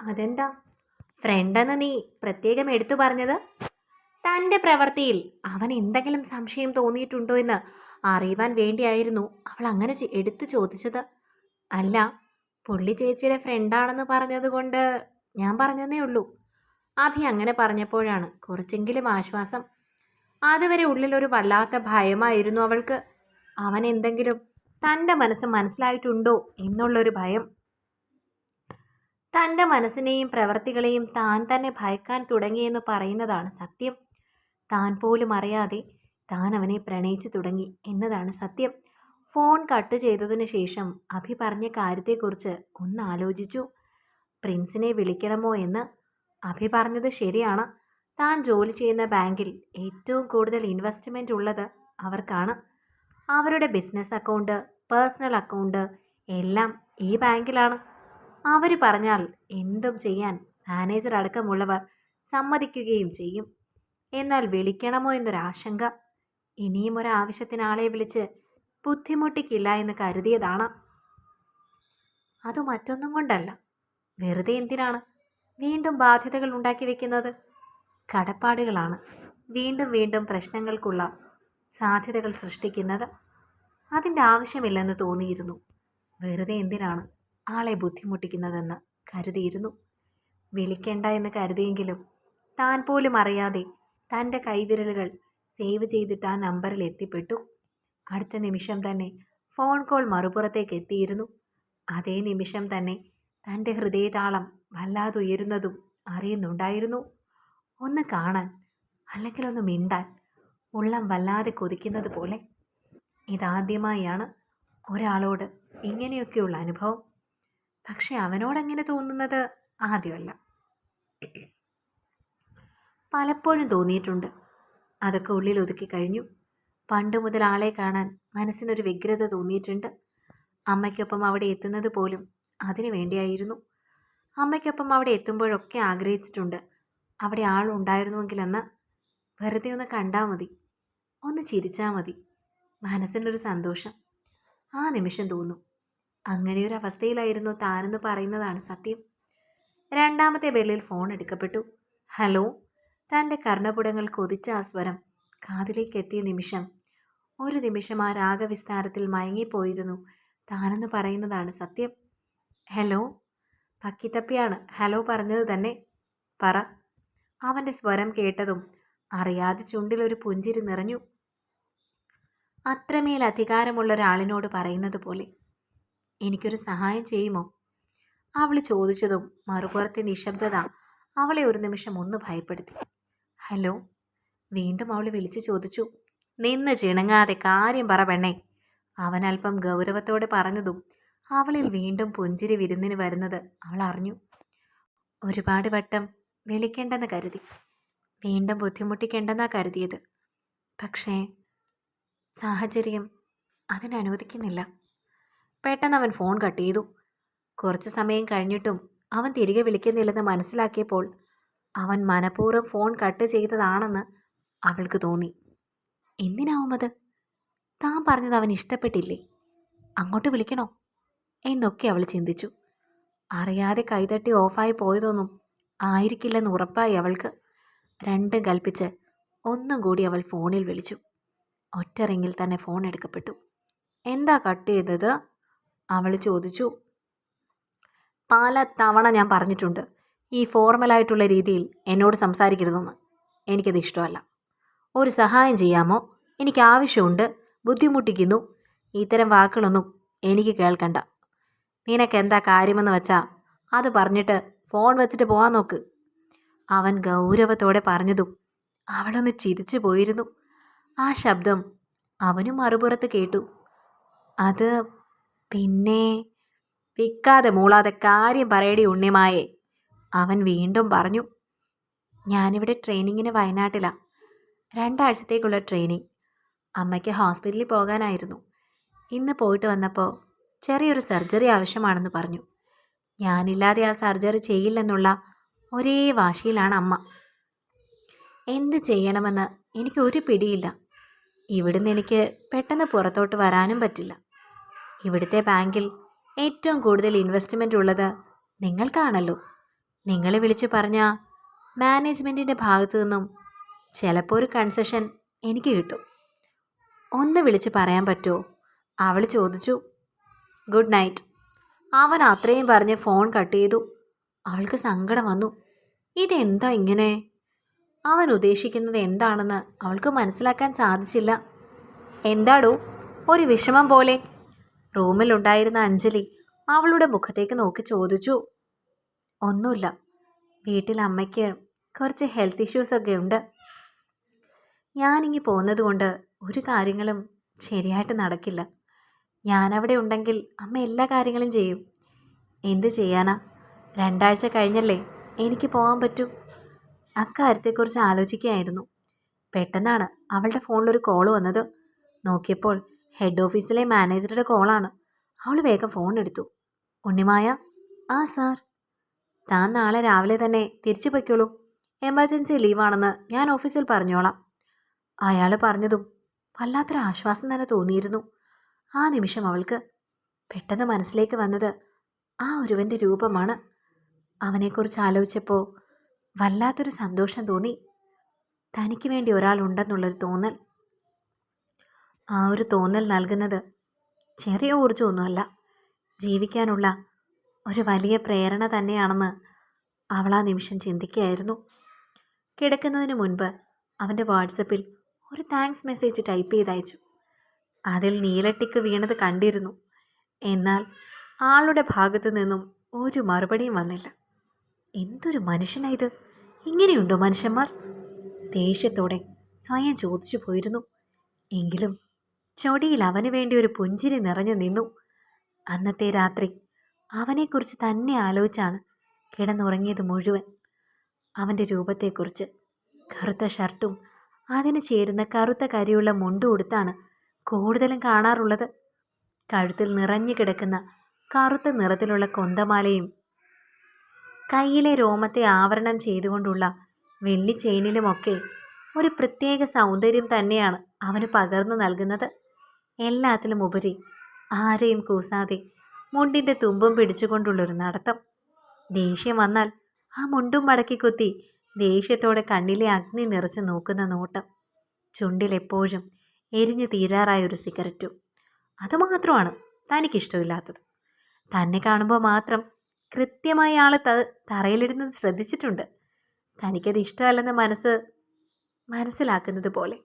അതെന്താ? ഫ്രണ്ടെന്ന് നീ പ്രത്യേകം എടുത്തു പറഞ്ഞത്? തന്റെ പ്രവൃത്തിയിൽ അവൻ എന്തെങ്കിലും സംശയം തോന്നിയിട്ടുണ്ടോ എന്ന് അറിയുവാൻ വേണ്ടിയായിരുന്നു അവൾ അങ്ങനെ എടുത്തു ചോദിച്ചത്. അല്ല പുള്ളി ചേച്ചിയുടെ ഫ്രണ്ടാണെന്ന് പറഞ്ഞതുകൊണ്ട് ഞാൻ പറഞ്ഞതേ ഉള്ളൂ. അഭി അങ്ങനെ പറഞ്ഞപ്പോഴാണ് കുറച്ചെങ്കിലും ആശ്വാസം. അതുവരെ ഉള്ളിലൊരു വല്ലാത്ത ഭയമായിരുന്നു അവൾക്ക്. അവൻ എന്തെങ്കിലും തന്റെ മനസ്സ് മനസ്സിലായിട്ടുണ്ടോ എന്നുള്ളൊരു ഭയം തന്റെ മനസ്സിനെയും പ്രവൃത്തികളെയും താൻ തന്നെ ഭയക്കാൻ തുടങ്ങിയെന്ന് പറയുന്നതാണ് സത്യം. താൻ പോലും അറിയാതെ താൻ അവനെ പ്രണയിച്ചു തുടങ്ങി എന്നതാണ് സത്യം. ഫോൺ കട്ട് ചെയ്തതിനു ശേഷം അഭി പറഞ്ഞ കാര്യത്തെക്കുറിച്ച് ഒന്ന് ആലോചിച്ചു. പ്രിൻസിനെ വിളിക്കണമോ എന്ന് അഭി പറഞ്ഞത് ശരിയാണ്. താൻ ജോലി ചെയ്യുന്ന ബാങ്കിൽ ഏറ്റവും കൂടുതൽ ഇൻവെസ്റ്റ്മെന്റ് ഉള്ളത് അവർക്കാണ്. അവരുടെ ബിസിനസ് അക്കൗണ്ട് പേഴ്സണൽ അക്കൗണ്ട് എല്ലാം ഈ ബാങ്കിലാണ്. അവർ പറഞ്ഞാൽ എന്തും ചെയ്യാൻ മാനേജർ അടക്കമുള്ളവർ സമ്മതിക്കുകയും ചെയ്യും. എന്നാൽ വിളിക്കണമോ എന്നൊരാശങ്ക. ഇനിയും ഒരാവശ്യത്തിന് ആളെ വിളിച്ച് ബുദ്ധിമുട്ടിക്കില്ല എന്ന് കരുതിയതാണ്. അത് മറ്റൊന്നും കൊണ്ടല്ല. വെറുതെ എന്തിനാണ്? വീണ്ടും ബാധ്യതകൾ ഉണ്ടാക്കി വെക്കുന്നത്. കടപ്പാടുകളാണ് വീണ്ടും വീണ്ടും പ്രശ്നങ്ങൾക്കുള്ള സാധ്യതകൾ സൃഷ്ടിക്കുന്നത്. അതിന്റെ ആവശ്യമില്ലെന്ന് തോന്നിയിരുന്നു. വെറുതെ എന്തിനാണ്? ആളെ ബുദ്ധിമുട്ടിക്കുന്നതെന്ന് കരുതിയിരുന്നു. വിളിക്കേണ്ട എന്ന് കരുതിയെങ്കിലും താൻ പോലും അറിയാതെ തന്റെ കൈവിരലുകൾ സേവ് ചെയ്തിട്ട് ആ നമ്പറിൽ എത്തിപ്പെട്ടു. അടുത്ത നിമിഷം തന്നെ ഫോൺ കോൾ മറുപുറത്തേക്ക് എത്തിയിരുന്നു. അതേ നിമിഷം തന്നെ തന്റെ ഹൃദയതാളം വല്ലാതെ ഉയരുന്നതും അറിയുന്നുണ്ടായിരുന്നു. ഒന്ന് കാണാൻ അല്ലെങ്കിൽ ഒന്ന് മിണ്ടാൻ ഉള്ളം വല്ലാതെ കൊതിക്കുന്നത് പോലെ ഇതാദ്യമായാണ് ഒരാളോട് ഇങ്ങനെയൊക്കെയുള്ള അനുഭവം. പക്ഷെ അവനോടങ്ങനെ തോന്നുന്നത്? ആദ്യമല്ല. പലപ്പോഴും തോന്നിയിട്ടുണ്ട്. അതൊക്കെ ഉള്ളിൽ ഒതുക്കി കഴിഞ്ഞു. പണ്ട് മുതൽ ആളെ കാണാൻ മനസ്സിനൊരു വ്യഗ്രത തോന്നിയിട്ടുണ്ട്. അമ്മയ്ക്കൊപ്പം അവിടെ എത്തുന്നത് പോലും അതിനു വേണ്ടിയായിരുന്നു. അമ്മയ്ക്കൊപ്പം അവിടെ എത്തുമ്പോഴൊക്കെ ആഗ്രഹിച്ചിട്ടുണ്ട്. അവിടെ ആളുണ്ടായിരുന്നുവെങ്കിലെന്ന് വെറുതെ ഒന്ന് കണ്ടാൽ മതി. ഒന്ന് ചിരിച്ചാൽ മതി. മനസ്സിനൊരു സന്തോഷം. ആ നിമിഷം തോന്നും. അങ്ങനെയൊരു അവസ്ഥയിലായിരുന്നു താനെന്ന് പറയുന്നതാണ് സത്യം. രണ്ടാമത്തെ ബെല്ലിൽ ഫോൺ എടുക്കപ്പെട്ടു. ഹലോ തന്റെ കർണപുടങ്ങൾ കൊതിച്ച ആ സ്വരം. കാതിലേക്ക് എത്തിയ നിമിഷം. ഒരു നിമിഷം ആ രാഗവിസ്താരത്തിൽ മയങ്ങിപ്പോയിരുന്നു. താനെന്ന് പറയുന്നതാണ് സത്യം. ഹലോ പക്കിത്തപ്പിയാണ്. ഹലോ പറഞ്ഞത് തന്നെ. പറ. അവന്റെ സ്വരം കേട്ടതും അറിയാതെ ചുണ്ടിലൊരു പുഞ്ചിരി നിറഞ്ഞു. അത്രമേൽ അധികാരമുള്ള ഒരാളിനോട് പറയുന്നത് പോലെ. എനിക്കൊരു സഹായം ചെയ്യുമോ? അവൾ ചോദിച്ചതും മറുപുറത്തെ നിശബ്ദത അവളെ ഒരു നിമിഷം ഒന്ന് ഭയപ്പെടുത്തി. ഹലോ? വീണ്ടും അവൾ വിളിച്ചു ചോദിച്ചു. നിന്ന് ചിണങ്ങാതെ കാര്യം പറ പെണ്ണേ. അവൻ അല്പം ഗൗരവത്തോടെ പറഞ്ഞതും അവളിൽ വീണ്ടും പുഞ്ചിരി വിരുന്നിന് വരുന്നത് അവൾ അറിഞ്ഞു. ഒരുപാട് വട്ടം വിളിക്കേണ്ടെന്ന് കരുതി. വീണ്ടും ബുദ്ധിമുട്ടിക്കേണ്ടെന്നാ കരുതിയത്. പക്ഷേ സാഹചര്യം അതിനനുവദിക്കുന്നില്ല. പെട്ടെന്ന് അവൻ ഫോൺ കട്ട് ചെയ്തു. കുറച്ച് സമയം കഴിഞ്ഞിട്ടും അവൻ തിരികെ വിളിക്കുന്നില്ലെന്ന് മനസ്സിലാക്കിയപ്പോൾ അവൻ മനഃപൂർവം ഫോൺ കട്ട് ചെയ്തതാണെന്ന് അവൾക്ക് തോന്നി. എന്തിനാവും അത് താൻ പറഞ്ഞത് അവൻ ഇഷ്ടപ്പെട്ടില്ലേ? അങ്ങോട്ട് വിളിക്കണോ? എന്നൊക്കെ അവൾ ചിന്തിച്ചു. അറിയാതെ കൈതട്ടി ഓഫായി പോയതൊന്നും ആയിരിക്കില്ലെന്ന് ഉറപ്പായി അവൾക്ക്. രണ്ടും കൽപ്പിച്ച് ഒന്നും കൂടി അവൾ ഫോണിൽ വിളിച്ചു. ഒറ്ററിങ്ങിൽ തന്നെ ഫോൺ എടുക്കപ്പെട്ടു. എന്താ കട്ട് ചെയ്തത്? അവൾ ചോദിച്ചു. പല തവണ ഞാൻ പറഞ്ഞിട്ടുണ്ട്. ഈ ഫോർമലായിട്ടുള്ള രീതിയിൽ എന്നോട് സംസാരിക്കരുതെന്ന്. എനിക്കത് ഇഷ്ടമല്ല. ഒരു സഹായം ചെയ്യാമോ? എനിക്ക് ആവശ്യമുണ്ട്. ബുദ്ധിമുട്ടിക്കുന്നു. ഇത്തരം വാക്കുകളൊന്നും എനിക്ക് കേൾക്കണ്ട. നിനക്ക് എന്താ കാര്യമെന്ന് വെച്ചാൽ അത് പറഞ്ഞിട്ട് ഫോൺ വെച്ചിട്ട് പോകാൻ നോക്ക്. അവൻ ഗൗരവത്തോടെ പറഞ്ഞതും അവളൊന്ന് ചിരിച്ചു പോയിരുന്നു. ആ ശബ്ദം അവനും മറുപുറത്ത് കേട്ടു. അത് പിന്നെ വിക്കാതെ മൂളാതെ കാര്യം പറയടി ഉണ്ണിമായേ. അവൻ വീണ്ടും പറഞ്ഞു ഞാനിവിടെ ട്രെയിനിങ്ങിന് വയനാട്ടിലാണ് രണ്ടാഴ്ചത്തേക്കുള്ള ട്രെയിനിങ്. അമ്മയ്ക്ക് ഹോസ്പിറ്റലിൽ പോകാനായിരുന്നു. ഇന്ന് പോയിട്ട് വന്നപ്പോൾ ചെറിയൊരു സർജറി ആവശ്യമാണെന്ന് പറഞ്ഞു. ഞാനില്ലാതെ ആ സർജറി ചെയ്യില്ലെന്നുള്ള ഒരേ വാശിയിലാണ് അമ്മ. എന്ത് ചെയ്യണമെന്ന് എനിക്ക് ഒരു പിടിയില്ല. ഇവിടുന്ന് എനിക്ക് പെട്ടെന്ന് പുറത്തോട്ട് വരാനും പറ്റില്ല. ഇവിടുത്തെ ബാങ്കിൽ ഏറ്റവും കൂടുതൽ ഇൻവെസ്റ്റ്മെന്റ് ഉള്ളത് നിങ്ങൾക്കാണല്ലോ. നിങ്ങളെ വിളിച്ചു പറഞ്ഞ മാനേജ്മെന്റിന്റെ ഭാഗത്തു നിന്നും ചിലപ്പോൾ ഒരു കൺസെഷൻ എനിക്ക് കിട്ടും. ഒന്ന് വിളിച്ച് പറയാൻ പറ്റുമോ അവൾ ചോദിച്ചു. ഗുഡ് നൈറ്റ് അവൻ അത്രയും പറഞ്ഞ് ഫോൺ കട്ട് ചെയ്തു. അവൾക്ക് സങ്കടം വന്നു. ഇതെന്താ ഇങ്ങനെ? അവൻ ഉദ്ദേശിക്കുന്നത് എന്താണെന്ന് അവൾക്ക് മനസ്സിലാക്കാൻ സാധിച്ചില്ല. എന്താടോ ഒരു വിഷമം പോലെ റൂമിലുണ്ടായിരുന്ന അഞ്ജലി അവളുടെ മുഖത്തേക്ക് നോക്കി ചോദിച്ചു ഒന്നുമില്ല. വീട്ടിൽ അമ്മയ്ക്ക് കുറച്ച് ഹെൽത്ത് ഇഷ്യൂസ് ഒക്കെ ഉണ്ട്. ഞാനിങ്ങി പോകുന്നത് കൊണ്ട് ഒരു കാര്യങ്ങളും ശരിയായിട്ട് നടക്കില്ല. ഞാനവിടെ ഉണ്ടെങ്കിൽ അമ്മ എല്ലാ കാര്യങ്ങളും ചെയ്യും. എന്ത് ചെയ്യാനാ? രണ്ടാഴ്ച കഴിഞ്ഞല്ലേ എനിക്ക് പോകാൻ പറ്റൂ? അക്കാര്യത്തെക്കുറിച്ച് ആലോചിക്കുകയായിരുന്നു. പെട്ടെന്നാണ് അവളുടെ ഫോണിലൊരു കോൾ വന്നത്. നോക്കിയപ്പോൾ ഹെഡ് ഓഫീസിലെ മാനേജറുടെ കോളാണ് അവൾ വേഗം ഫോൺ എടുത്തു. ഉണ്ണിമായ ആ സാർ താൻ നാളെ രാവിലെ തന്നെ തിരിച്ചു പൊയ്ക്കോളൂ. എമർജൻസി ലീവാണെന്ന് ഞാൻ ഓഫീസിൽ പറഞ്ഞോളാം. അയാൾ പറഞ്ഞതും വല്ലാത്തൊരു ആശ്വാസം തന്നെ തോന്നിയിരുന്നു. ആ നിമിഷം അവൾക്ക് പെട്ടെന്ന് മനസ്സിലേക്ക് വന്നത് ആ ഒരുവന്റെ രൂപമാണ്. അവനെക്കുറിച്ച് ആലോചിച്ചപ്പോൾ വല്ലാത്തൊരു സന്തോഷം തോന്നി. തനിക്ക് വേണ്ടി ഒരാളുണ്ടെന്നുള്ളൊരു തോന്നൽ ആ ഒരു തോന്നൽ നൽകുന്നത് ചെറിയ ഊർജമൊന്നുമല്ല. ജീവിക്കാനുള്ള ഒരു വലിയ പ്രേരണ തന്നെയാണെന്ന് അവൾ ആ നിമിഷം ചിന്തിക്കുകയായിരുന്നു. കിടക്കുന്നതിന് മുൻപ് അവന്റെ വാട്സപ്പിൽ ഒരു താങ്ക്സ് മെസ്സേജ് ടൈപ്പ് ചെയ്തയച്ചു. അതിൽ നീലട്ടിക്ക് വീണത് കണ്ടിരുന്നു. എന്നാൽ ആളുടെ ഭാഗത്തു നിന്നും ഒരു മറുപടിയും വന്നില്ല. എന്തൊരു മനുഷ്യനായത് ഇങ്ങനെയുണ്ടോ മനുഷ്യന്മാർ? ദേഷ്യത്തോടെ സ്വയം ചോദിച്ചു പോയിരുന്നു. എങ്കിലും ചൊടിയിൽ അവന് വേണ്ടി ഒരു പുഞ്ചിരി നിറഞ്ഞു നിന്നു. അന്നത്തെ രാത്രി അവനെക്കുറിച്ച് തന്നെ ആലോചിച്ചാണ് കിടന്നുറങ്ങിയത് മുഴുവൻ. അവന്റെ രൂപത്തെക്കുറിച്ച് കറുത്ത ഷർട്ടും അതിന് ചേരുന്ന കറുത്ത കരിയുള്ള മുണ്ടും ഉടുത്താണ് കൂടുതലും കാണാറുള്ളത്. കഴുത്തിൽ നിറഞ്ഞു കിടക്കുന്ന കറുത്ത നിറത്തിലുള്ള കൊന്തമാലയും കയ്യിലെ രോമത്തെ ആവരണം ചെയ്തുകൊണ്ടുള്ള വെള്ളി ചെയിനിലുമൊക്കെ ഒരു പ്രത്യേക സൗന്ദര്യം തന്നെയാണ് അവന് പകർന്നു നൽകുന്നത്. എല്ലാത്തിലും ഉപരി ആരെയും കൂസാതെ മുണ്ടിന്റെ തുമ്പും പിടിച്ചുകൊണ്ടുള്ളൊരു നടത്തം. ദേഷ്യം വന്നാൽ ആ മുണ്ടും മടക്കി കുത്തി ദേഷ്യത്തോടെ കണ്ണിലെ അഗ്നി നിറച്ച് നോക്കുന്ന നോട്ടം. ചുണ്ടിലെപ്പോഴും എരിഞ്ഞു തീരാറായ ഒരു സിഗരറ്റും. അതുമാത്രമാണ് തനിക്കിഷ്ടമില്ലാത്തത്. തന്നെ കാണുമ്പോൾ മാത്രം കൃത്യമായി ആൾ ത തറയിലിടുന്നത് ശ്രദ്ധിച്ചിട്ടുണ്ട്. തനിക്കത് ഇഷ്ടമല്ലെന്ന് മനസ്സ് മനസ്സിലാക്കുന്നത് പോലെ.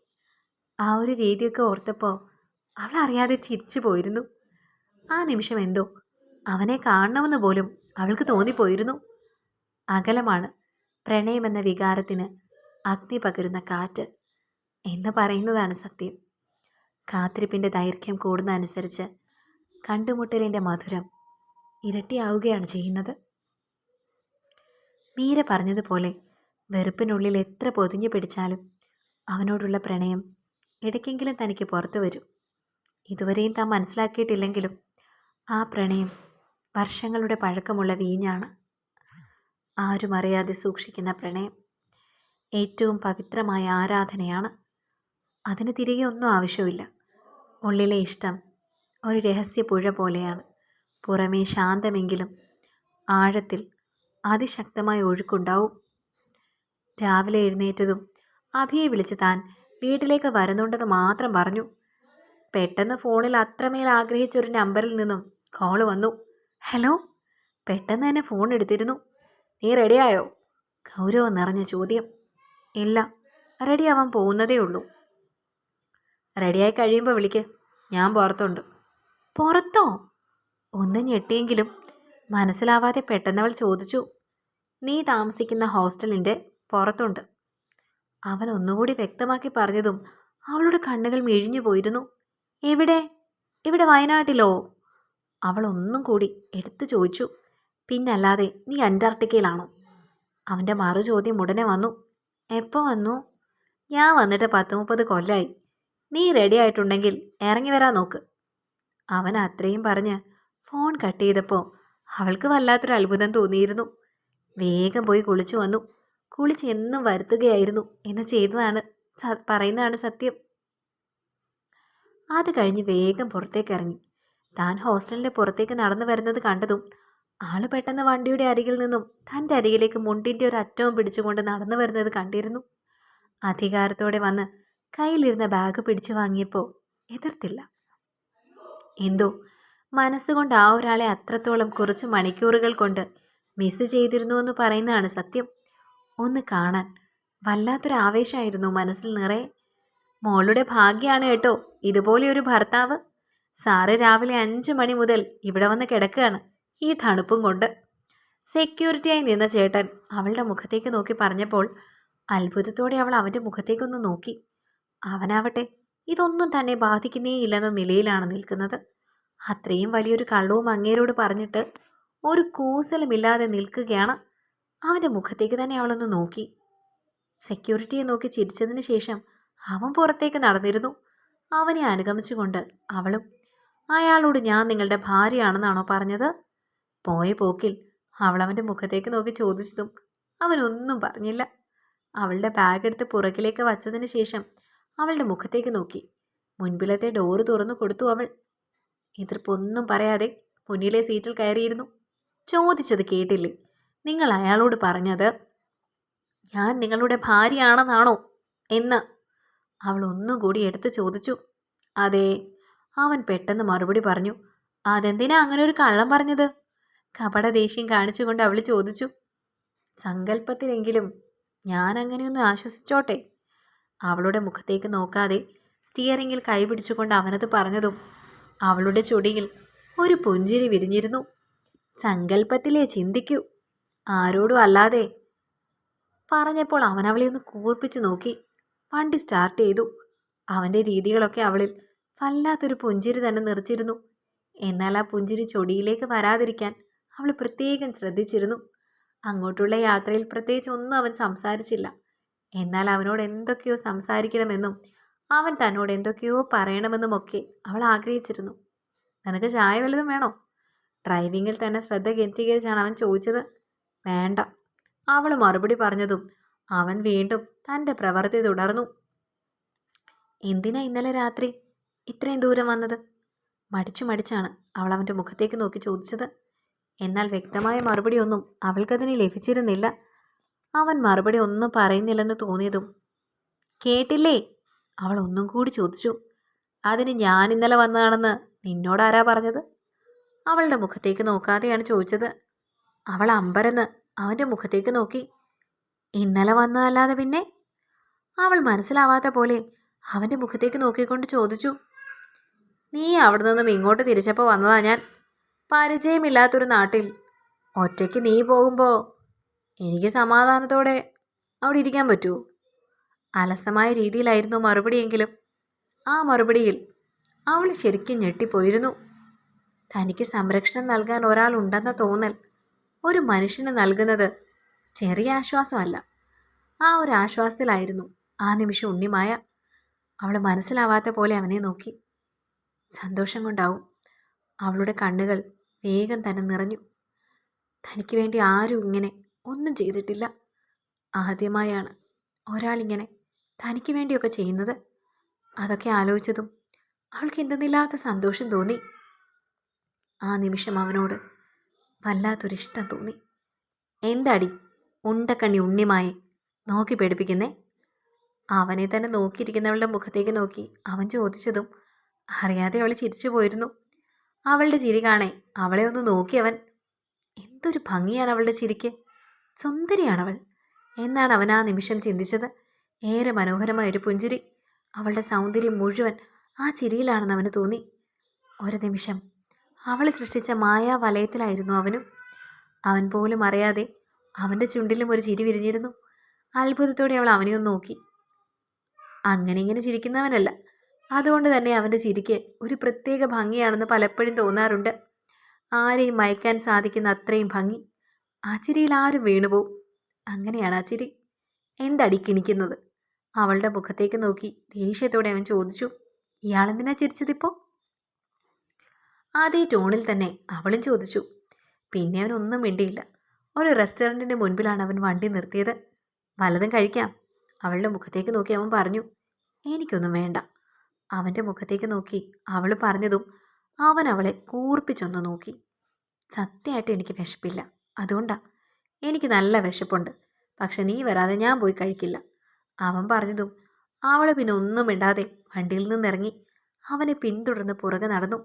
ആ ഒരു രീതിയൊക്കെ ഓർത്തപ്പോൾ അവൾ അറിയാതെ ചിരിച്ചു പോയിരുന്നു. ആ നിമിഷം എന്തോ അവനെ കാണണമെന്ന് പോലും അവൾക്ക് തോന്നിപ്പോയിരുന്നു. അകലമാണ് പ്രണയമെന്ന വികാരത്തിന് അഗ്നി പകരുന്ന കാറ്റ് എന്ന് പറയുന്നതാണ് സത്യം. കാത്തിരിപ്പിന്റെ ദൈർഘ്യം കൂടുന്ന അനുസരിച്ച് കണ്ടുമുട്ടലിന്റെ മധുരം ഇരട്ടിയാവുകയാണ് ചെയ്യുന്നത്. മീര പറഞ്ഞതുപോലെ വെറുപ്പിനുള്ളിൽ എത്ര പൊതിഞ്ഞു പിടിച്ചാലും അവനോടുള്ള പ്രണയം ഇടയ്ക്കെങ്കിലും തനിക്ക് പുറത്തു വരും. ഇതുവരെയും താൻ മനസ്സിലാക്കിയിട്ടില്ലെങ്കിലും ആ പ്രണയം വർഷങ്ങളുടെ പഴക്കമുള്ള വീഞ്ഞാണ്. ആരും അറിയാതെ സൂക്ഷിക്കുന്ന പ്രണയം ഏറ്റവും പവിത്രമായ ആരാധനയാണ്. അതിന് തിരികെ ഒന്നും ആവശ്യമില്ല. ഉള്ളിലെ ഇഷ്ടം ഒരു രഹസ്യ പുഴ പോലെയാണ്. പുറമേ ശാന്തമെങ്കിലും ആഴത്തിൽ അതിശക്തമായ ഒഴുക്കുണ്ടാവും. രാവിലെ എഴുന്നേറ്റതും അഭിയെ വിളിച്ച് താൻ വീട്ടിലേക്ക് വരുന്നുണ്ടെന്ന് മാത്രം പറഞ്ഞു. പെട്ടെന്ന് ഫോണിൽ അത്രമേൽ ആഗ്രഹിച്ച ഒരു നമ്പറിൽ നിന്നും കോൾ വന്നു. ഹലോ പെട്ടെന്ന് തന്നെ ഫോൺ എടുത്തിരുന്നു. നീ റെഡിയായോ ഗൗരവം നിറഞ്ഞ ചോദ്യം. ഇല്ല റെഡിയാവാൻ പോകുന്നതേ ഉള്ളൂ. റെഡിയായി കഴിയുമ്പോൾ വിളിക്ക്. ഞാൻ പുറത്തുണ്ട്. പുറത്തോ? ഒന്ന് ഞെട്ടിയെങ്കിലും മനസ്സിലാവാതെ പെട്ടെന്നവൾ ചോദിച്ചു. നീ താമസിക്കുന്ന ഹോസ്റ്റലിന്റെ പുറത്തുണ്ട്. അവൻ ഒന്നുകൂടി വ്യക്തമാക്കി പറഞ്ഞതും അവളുടെ കണ്ണുകൾ മിഴിഞ്ഞു പോയിരുന്നു. എവിടെ? ഇവിടെ വയനാട്ടിലോ? അവൾ ഒന്നും കൂടി എടുത്തു ചോദിച്ചു. പിന്നല്ലാതെ നീ അന്റാർട്ടിക്കയിലാണോ? അവന്റെ മറു ചോദ്യം ഉടനെ വന്നു. എപ്പോൾ വന്നു? ഞാൻ വന്നിട്ട് പത്ത് മുപ്പത് കൊല്ലായി. നീ റെഡി ആയിട്ടുണ്ടെങ്കിൽ ഇറങ്ങി വരാൻ നോക്ക്. അവൻ അത്രയും പറഞ്ഞ് ഫോൺ കട്ട് ചെയ്തപ്പോൾ അവൾക്ക് വല്ലാത്തൊരു അത്ഭുതം തോന്നിയിരുന്നു. വേഗം പോയി കുളിച്ചു വന്നു. കുളിച്ച് എന്നും വരുത്തുകയായിരുന്നു എന്ന് ചെയ്തതാണ് പറയുന്നതാണ് സത്യം. അത് കഴിഞ്ഞ് വേഗം പുറത്തേക്ക് ഇറങ്ങി. താൻ ഹോസ്റ്റലിന്റെ പുറത്തേക്ക് നടന്നു വരുന്നത് കണ്ടതും ആൾ പെട്ടെന്ന് വണ്ടിയുടെ അരികിൽ നിന്നും തന്റെ അരികിലേക്ക് മുണ്ടിന്റെ ഒരു അറ്റവും പിടിച്ചുകൊണ്ട് നടന്നു വരുന്നത് കണ്ടിരുന്നു. അധികാരത്തോടെ വന്ന് കയ്യിലിരുന്ന ബാഗ് പിടിച്ചു വാങ്ങിയപ്പോൾ എതിർത്തില്ല. എന്തോ? മനസ്സുകൊണ്ട് ആ ഒരാളെ അത്രത്തോളം കുറച്ച് മണിക്കൂറുകൾ കൊണ്ട് മിസ് ചെയ്തിരുന്നു എന്ന് പറയുന്നതാണ് സത്യം. ഒന്ന് കാണാൻ വല്ലാത്തൊരു ആവേശമായിരുന്നു മനസ്സിൽ നിറയെ. മോളുടെ ഭാഗ്യമാണ് കേട്ടോ. ഇതുപോലെ ഒരു ഭർത്താവ്. സാറ് രാവിലെ അഞ്ച് മണി മുതൽ ഇവിടെ വന്ന് കിടക്കുകയാണ് ഈ തണുപ്പും കൊണ്ട്. സെക്യൂരിറ്റിയായി നിന്ന ചേട്ടൻ അവളുടെ മുഖത്തേക്ക് നോക്കി പറഞ്ഞപ്പോൾ അത്ഭുതത്തോടെ അവൾ അവന്റെ മുഖത്തേക്കൊന്ന് നോക്കി. അവനാവട്ടെ ഇതൊന്നും തന്നെ ബാധിക്കുന്നേ ഇല്ലെന്ന നിലയിലാണ് നിൽക്കുന്നത്. അത്രയും വലിയൊരു കള്ളവും അങ്ങേരോട് പറഞ്ഞിട്ട് ഒരു കൂസലുമില്ലാതെ നിൽക്കുകയാണ്. അവന്റെ മുഖത്തേക്ക് തന്നെ അവളൊന്ന് നോക്കി. സെക്യൂരിറ്റിയെ നോക്കി ചിരിച്ചതിന് ശേഷം അവൻ പുറത്തേക്ക് നടന്നിരുന്നു. അവനെ അനുഗമിച്ചുകൊണ്ട് അവളും അയാളോട് ഞാൻ നിങ്ങളുടെ ഭാര്യയാണെന്നാണോ പറഞ്ഞത്? പോയ പോക്കിൽ അവൾ അവന്റെ മുഖത്തേക്ക് നോക്കി ചോദിച്ചതും അവനൊന്നും പറഞ്ഞില്ല. അവളുടെ ബാഗ് എടുത്ത് പുറകിലേക്ക് വച്ചതിന് ശേഷം അവളുടെ മുഖത്തേക്ക് നോക്കി. മുൻപിലത്തെ ഡോറ് തുറന്നു കൊടുത്തു അവൾ. എതിർപ്പൊന്നും പറയാതെ മുന്നിലെ സീറ്റിൽ കയറിയിരുന്നു. ചോദിച്ചത് കേട്ടില്ലേ? നിങ്ങൾ അയാളോട് പറഞ്ഞത് ഞാൻ നിങ്ങളുടെ ഭാര്യയാണെന്നാണോ? എന്ന് അവൾ ഒന്നുകൂടി എടുത്ത് ചോദിച്ചു. അതെ അവൻ പെട്ടെന്ന് മറുപടി പറഞ്ഞു. അതെന്തിനാ അങ്ങനെ ഒരു കള്ളം പറഞ്ഞത്? കപട ദേഷ്യം കാണിച്ചുകൊണ്ട് അവൾ ചോദിച്ചു. സങ്കല്പത്തിലെങ്കിലും ഞാൻ അങ്ങനെയൊന്ന് ആശ്വസിച്ചോട്ടെ. അവളുടെ മുഖത്തേക്ക് നോക്കാതെ സ്റ്റിയറിങ്ങിൽ കൈപിടിച്ചുകൊണ്ട് അവനത് പറഞ്ഞതും അവളുടെ ചൊടിയിൽ ഒരു പുഞ്ചിരി വിരിഞ്ഞിരുന്നു. സങ്കല്പത്തിലേ ചിന്തിക്കൂ. ആരോടും അല്ലാതെ പറഞ്ഞപ്പോൾ അവൻ അവളെ ഒന്ന് കൂർപ്പിച്ച് നോക്കി. വണ്ടി സ്റ്റാർട്ട് ചെയ്തു. അവന്റെ രീതികളൊക്കെ അവളിൽ വല്ലാത്തൊരു പുഞ്ചിരി തന്നെ നിറച്ചിരുന്നു. എന്നാൽ ആ പുഞ്ചിരി ചൊടിയിലേക്ക് വരാതിരിക്കാൻ അവൾ പ്രത്യേകം ശ്രദ്ധിച്ചിരുന്നു. അങ്ങോട്ടുള്ള യാത്രയിൽ പ്രത്യേകിച്ച് ഒന്നും അവൻ സംസാരിച്ചില്ല. എന്നാൽ അവനോട് എന്തൊക്കെയോ സംസാരിക്കണമെന്നും അവൻ തന്നോട് എന്തൊക്കെയോ പറയണമെന്നും ഒക്കെ അവൾ ആഗ്രഹിച്ചിരുന്നു. നിനക്ക് ചായ വല്ലതും വേണോ? ഡ്രൈവിങ്ങിൽ തന്നെ ശ്രദ്ധ കേന്ദ്രീകരിച്ചാണ് അവൻ ചോദിച്ചത്. വേണ്ട. അവൾ മറുപടി പറഞ്ഞതും അവൻ വീണ്ടും തന്റെ പ്രവൃത്തി തുടർന്നു. എന്തിനാ ഇന്നലെ രാത്രി ഇത്രയും ദൂരം വന്നത്? മടിച്ചു മടിച്ചാണ് അവൾ അവന്റെ മുഖത്തേക്ക് നോക്കി ചോദിച്ചത്. എന്നാൽ വ്യക്തമായ മറുപടി ഒന്നും അവൾക്കതിന് ലഭിച്ചിരുന്നില്ല. അവൻ മറുപടി ഒന്നും പറയുന്നില്ലെന്ന് തോന്നിയതും. കേട്ടില്ലേ? അവൾ ഒന്നും കൂടി ചോദിച്ചു. അതിന് ഞാൻ ഇന്നലെ വന്നതാണെന്ന് നിന്നോടാരാ പറഞ്ഞത്? അവളുടെ മുഖത്തേക്ക് നോക്കാതെയാണ് ചോദിച്ചത്. അവൾ അമ്പരന്ന് അവന്റെ മുഖത്തേക്ക് നോക്കി. ഇന്നലെ വന്നതല്ലാതെ പിന്നെ? അവൾ മനസ്സിലാവാത്ത പോലെ അവന്റെ മുഖത്തേക്ക് നോക്കിക്കൊണ്ട് ചോദിച്ചു. നീ അവിടെ നിന്നും ഇങ്ങോട്ട് തിരിച്ചപ്പോൾ വന്നതാ ഞാൻ? പരിചയമില്ലാത്തൊരു നാട്ടിൽ. ഒറ്റയ്ക്ക് നീ പോകുമ്പോൾ എനിക്ക് സമാധാനത്തോടെ അവിടെ ഇരിക്കാൻ പറ്റുമോ അലസമായ രീതിയിലായിരുന്നു മറുപടിയെങ്കിലും ആ മറുപടിയിൽ അവൾ ശരിക്കും ഞെട്ടിപ്പോയിരുന്നു. തനിക്ക് സംരക്ഷണം നൽകാൻ ഒരാളുണ്ടെന്ന തോന്നൽ ഒരു മനുഷ്യന് നൽകുന്നത് ചെറിയ ആശ്വാസമല്ല. ആ ഒരു ആശ്വാസത്തിലായിരുന്നു ആ നിമിഷം ഉണ്ണിമായ അവൾ മനസ്സിലാവാത്ത പോലെ അവനെ നോക്കി. സന്തോഷം കൊണ്ടാവും. അവളുടെ കണ്ണുകൾ വേഗം തന്നെ നിറഞ്ഞു. തനിക്ക് വേണ്ടി ആരും ഇങ്ങനെ ഒന്നും ചെയ്തിട്ടില്ല. ആദ്യമായാണ് ഒരാളിങ്ങനെ തനിക്ക് വേണ്ടിയൊക്കെ ചെയ്യുന്നത്. അതൊക്കെ ആലോചിച്ചതും അവൾക്ക് എന്തെന്നില്ലാത്ത സന്തോഷം തോന്നി. ആ നിമിഷം അവനോട് വല്ലാത്തൊരിഷ്ടം തോന്നി. എന്താടി? ഉണ്ടക്കണ്ണി ഉണ്ണിമായി നോക്കി പേടിപ്പിക്കുന്നേ. അവനെ തന്നെ നോക്കിയിരിക്കുന്നവളുടെ മുഖത്തേക്ക് നോക്കി അവൻ ചോദിച്ചതും അറിയാതെ അവൾ ചിരിച്ചു പോയിരുന്നു. അവളുടെ ചിരി കാണേ അവളെ ഒന്ന് നോക്കി അവൻ. എന്തൊരു ഭംഗിയാണ് അവളുടെ ചിരിക്ക്. സുന്ദരിയാണവൾ. എന്നാണ് അവൻ ആ നിമിഷം ചിന്തിച്ചത്. ഏറെ മനോഹരമായ ഒരു പുഞ്ചിരി. അവളുടെ സൗന്ദര്യം മുഴുവൻ ആ ചിരിയിലാണെന്ന് അവന് തോന്നി. ഒരു നിമിഷം. അവൾ സൃഷ്ടിച്ച മായാവലയത്തിലായിരുന്നു അവനും. അവൻ പോലും അറിയാതെ അവന്റെ ചുണ്ടിലും ഒരു ചിരി വിരിഞ്ഞിരുന്നു. അത്ഭുതത്തോടെ അവൾ അവനെ ഒന്ന് നോക്കി. അങ്ങനെ ഇങ്ങനെ ചിരിക്കുന്നവനല്ല. അതുകൊണ്ട് തന്നെ അവന്റെ ചിരിക്ക് ഒരു പ്രത്യേക ഭംഗിയാണെന്ന് പലപ്പോഴും തോന്നാറുണ്ട്. ആരെയും മയക്കാൻ സാധിക്കുന്ന അത്രയും ഭംഗി. ആ ചിരിയിൽ ആരും വീണുപോകും അങ്ങനെയാണ് ആ ചിരി. എന്തടി കിണിക്കുന്നത്? അവളുടെ മുഖത്തേക്ക് നോക്കി ദേഷ്യത്തോടെ അവൻ ചോദിച്ചു. ഇയാളെന്തിനാ ചിരിച്ചതിപ്പോൾ അതേ ടോണിൽ തന്നെ അവളും ചോദിച്ചു. പിന്നെ അവനൊന്നും മിണ്ടിയില്ല. ഒരു റെസ്റ്റോറന്റിന്റെ മുൻപിലാണ് അവൻ വണ്ടി നിർത്തിയത്. വലതും കഴിക്കാം. അവളുടെ മുഖത്തേക്ക് നോക്കി അവൻ പറഞ്ഞു എനിക്കൊന്നും വേണ്ട. അവന്റെ മുഖത്തേക്ക് നോക്കി അവൾ പറഞ്ഞതും അവൻ അവളെ കൂർപ്പിച്ചൊന്ന് നോക്കി. സത്യമായിട്ട് എനിക്ക് വിശപ്പില്ല. അതുകൊണ്ടാ എനിക്ക് നല്ല വിശപ്പുണ്ട്. പക്ഷെ നീ വരാതെ ഞാൻ പോയി കഴിക്കില്ല. അവൻ പറഞ്ഞതും അവൾ പിന്നെ ഒന്നും മിണ്ടാതെ വണ്ടിയിൽ നിന്നിറങ്ങി അവനെ പിന്തുടർന്ന് പുറകെ നടന്നു.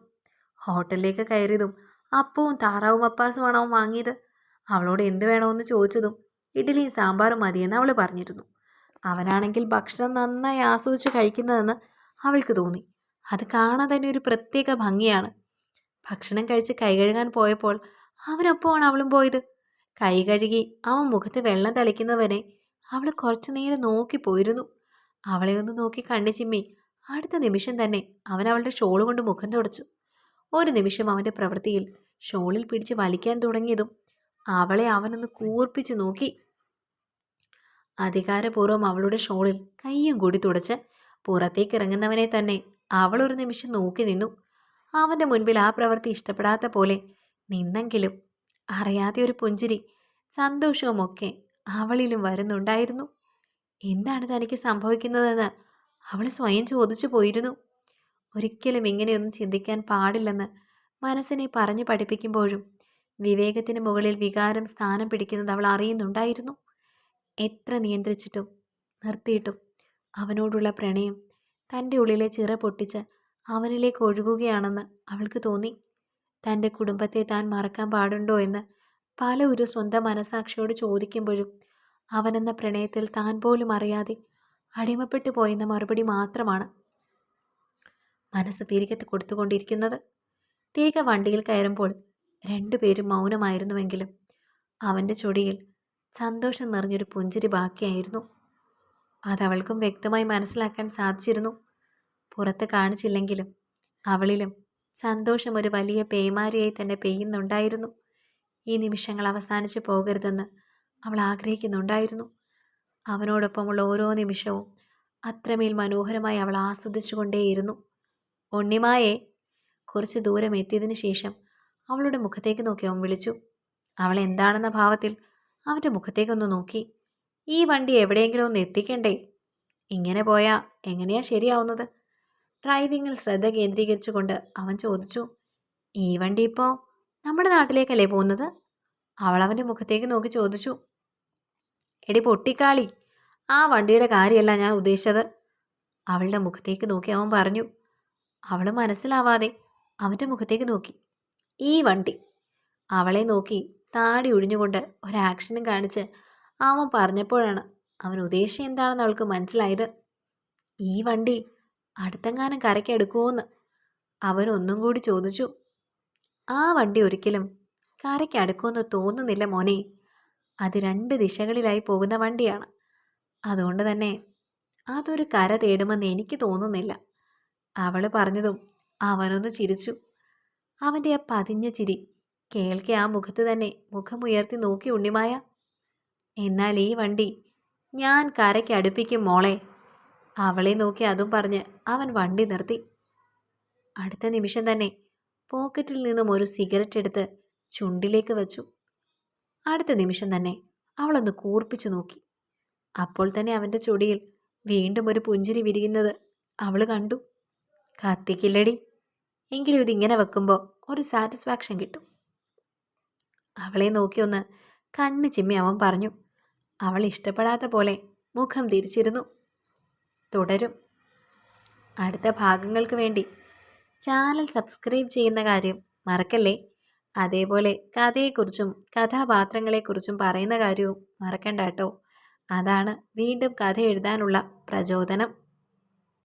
ഹോട്ടലിലേക്ക് കയറിയതും അപ്പവും താറാവും അപ്പാസുമാണ് അവൻ വാങ്ങിയത്. അവളോട് എന്ത് വേണമെന്ന് ചോദിച്ചതും ഇഡ്ഡലിയും സാമ്പാറും മതിയെന്ന് അവൾ പറഞ്ഞിരുന്നു. അവനാണെങ്കിൽ ഭക്ഷണം നന്നായി ആസ്വദിച്ച് കഴിക്കുന്നതെന്ന് അവൾക്ക് തോന്നി. അത് കാണാൻ തന്നെ ഒരു പ്രത്യേക ഭംഗിയാണ്. ഭക്ഷണം കഴിച്ച് കൈ കഴുകാൻ പോയപ്പോൾ അവനൊപ്പമാണ് അവളും പോയത്. കൈ കഴുകി അവൻ മുഖത്ത് വെള്ളം തളിക്കുന്നവനെ അവൾ കുറച്ചു നേരം നോക്കിപ്പോയിരുന്നു അവളെ ഒന്ന് നോക്കി കണ്ണു ചിമ്മി അടുത്ത നിമിഷം തന്നെ അവൻ അവളുടെ ഷോൾ കൊണ്ട് മുഖം തുടച്ചു. ഒരു നിമിഷം അവന്റെ പ്രവൃത്തിയിൽ ഷോളിൽ പിടിച്ച് വലിക്കാൻ തുടങ്ങിയതും അവളെ അവനൊന്ന് കൂർപ്പിച്ച് നോക്കി. അധികാരപൂർവം അവളുടെ ഷോളിൽ കയ്യും കൂടി തുടച്ച് പുറത്തേക്ക് ഇറങ്ങുന്നവനെ തന്നെ അവൾ ഒരു നിമിഷം നോക്കി നിന്നു. അവന്റെ മുൻപിൽ ആ പ്രവൃത്തി ഇഷ്ടപ്പെടാത്ത പോലെ നിന്നെങ്കിലും അറിയാതെ ഒരു പുഞ്ചിരി സന്തോഷവുമൊക്കെ അവളിലും വരുന്നുണ്ടായിരുന്നു. എന്താണ് തനിക്ക് സംഭവിക്കുന്നതെന്ന് അവൾ സ്വയം ചോദിച്ചു പോയിരുന്നു. ഒരിക്കലും ഇങ്ങനെയൊന്നും ചിന്തിക്കാൻ പാടില്ലെന്ന് മനസ്സിനെ പറഞ്ഞു പഠിപ്പിക്കുമ്പോഴും വിവേകത്തിന് മുകളിൽ വികാരം സ്ഥാനം പിടിക്കുന്നത് അവൾ അറിയുന്നുണ്ടായിരുന്നു. എത്ര നിയന്ത്രിച്ചിട്ടും നിർത്തിയിട്ടും അവനോടുള്ള പ്രണയം തന്റെ ഉള്ളിലെ ചിറ പൊട്ടിച്ച് അവനിലേക്ക് ഒഴുകുകയാണെന്ന് അവൾക്ക് തോന്നി. തന്റെ കുടുംബത്തെ താൻ മറക്കാൻ പാടുണ്ടോ എന്ന് പല ഒരു സ്വന്തം മനസാക്ഷിയോട് ചോദിക്കുമ്പോഴും അവനെന്ന പ്രണയത്തിൽ താൻ പോലും അറിയാതെ അടിമപ്പെട്ടു പോയെന്ന മറുപടി മാത്രമാണ് മനസ്സ് തിരികെ കൊടുത്തുകൊണ്ടിരിക്കുന്നത്. തിരികെ വണ്ടിയിൽ കയറുമ്പോൾ രണ്ടുപേരും മൗനമായിരുന്നുവെങ്കിലും അവന്റെ ചൊടിയിൽ സന്തോഷം നിറഞ്ഞൊരു പുഞ്ചിരി ബാക്കിയായിരുന്നു. അതവൾക്കും വ്യക്തമായി മനസ്സിലാക്കാൻ സാധിച്ചിരുന്നു. പുറത്ത് കാണിച്ചില്ലെങ്കിലും അവളിലും സന്തോഷം ഒരു വലിയ പേമാരിയായി തന്നെ പെയ്യുന്നുണ്ടായിരുന്നു. ഈ നിമിഷങ്ങൾ അവസാനിച്ചു പോകരുതെന്ന് അവൾ ആഗ്രഹിക്കുന്നുണ്ടായിരുന്നു. അവനോടൊപ്പമുള്ള ഓരോ നിമിഷവും അത്രമേൽ മനോഹരമായി അവൾ ആസ്വദിച്ചുകൊണ്ടേയിരുന്നു. ഉണ്ണിമായെ കുറച്ച് ദൂരം എത്തിയതിനു ശേഷം അവളുടെ മുഖത്തേക്ക് നോക്കി അവൻ വിളിച്ചു. അവൾ എന്താണെന്ന ഭാവത്തിൽ അവന്റെ മുഖത്തേക്കൊന്ന് നോക്കി. ഈ വണ്ടി എവിടെയെങ്കിലും ഒന്ന് എത്തിക്കണ്ടേ? ഇങ്ങനെ പോയാൽ എങ്ങനെയാ ശരിയാവുന്നത്? ഡ്രൈവിങ്ങിൽ ശ്രദ്ധ കേന്ദ്രീകരിച്ചുകൊണ്ട് അവൻ ചോദിച്ചു. ഈ വണ്ടി ഇപ്പോൾ നമ്മുടെ നാട്ടിലേക്കല്ലേ പോകുന്നത്? അവൾ അവന്റെ മുഖത്തേക്ക് നോക്കി ചോദിച്ചു. എടി പൊട്ടിക്കാളി ആ വണ്ടിയുടെ കാര്യമല്ല ഞാൻ ഉദ്ദേശിച്ചത്. അവളുടെ മുഖത്തേക്ക് നോക്കി അവൻ പറഞ്ഞു. അവൾ മനസ്സിലാവാതെ അവന്റെ മുഖത്തേക്ക് നോക്കി. ഈ വണ്ടി. അവളെ നോക്കി താടി ഒഴിഞ്ഞുകൊണ്ട് ഒരാക്ഷനും കാണിച്ച് അവൻ പറഞ്ഞപ്പോഴാണ് അവൻ ഉദ്ദേശം എന്താണെന്ന് അവൾക്ക് മനസ്സിലായത്. ഈ വണ്ടി അടുത്തെങ്ങാനും കരയ്ക്കെടുക്കുമോന്ന് അവൻ ഒന്നും കൂടി ചോദിച്ചു. ആ വണ്ടി ഒരിക്കലും കരയ്ക്കടുക്കുമെന്ന് തോന്നുന്നില്ല മോനെ. അത് രണ്ട് ദിശകളിലായി പോകുന്ന വണ്ടിയാണ്. അതുകൊണ്ട് തന്നെ അതൊരു കര തേടുമെന്ന് എനിക്ക് തോന്നുന്നില്ല. അവൾ പറഞ്ഞതും അവനൊന്ന് ചിരിച്ചു. അവന്റെ ആ പതിഞ്ഞ ചിരി. കേൾക്കെ ആ മുഖത്ത് തന്നെ. മുഖമുയർത്തി നോക്കി ഉണ്ണിമായ. എന്നാൽ ഈ വണ്ടി ഞാൻ കരയ്ക്ക് അടുപ്പിക്കും മോളെ. അവളെ നോക്കി അതും പറഞ്ഞ് അവൻ വണ്ടി നിർത്തി. അടുത്ത നിമിഷം തന്നെ പോക്കറ്റിൽ നിന്നും ഒരു സിഗരറ്റ് എടുത്ത് ചുണ്ടിലേക്ക് വച്ചു. അടുത്ത നിമിഷം തന്നെ അവളൊന്ന് കൂർപ്പിച്ചു നോക്കി. അപ്പോൾ തന്നെ അവന്റെ ചൊടിയിൽ വീണ്ടും ഒരു പുഞ്ചിരി വിരിയുന്നത് അവൾ കണ്ടു. കത്തിക്കില്ലടി. എങ്കിലും ഇതിങ്ങനെ വെക്കുമ്പോൾ ഒരു സാറ്റിസ്ഫാക്ഷൻ കിട്ടും. അവളെ നോക്കി ഒന്ന് കണ്ണ് ചിമ്മി അവൻ പറഞ്ഞു അവൾ ഇഷ്ടപ്പെടാത്ത പോലെ മുഖം തിരിച്ചിരുന്നു. തുടരും. അടുത്ത ഭാഗങ്ങൾക്ക് വേണ്ടി ചാനൽ സബ്സ്ക്രൈബ് ചെയ്യുന്ന കാര്യം മറക്കല്ലേ? അതേപോലെ കഥയെക്കുറിച്ചും കഥാപാത്രങ്ങളെക്കുറിച്ചും പറയുന്ന കാര്യവും മറക്കണ്ട കേട്ടോ. അതാണ് വീണ്ടും കഥ എഴുതാനുള്ള പ്രചോദനം.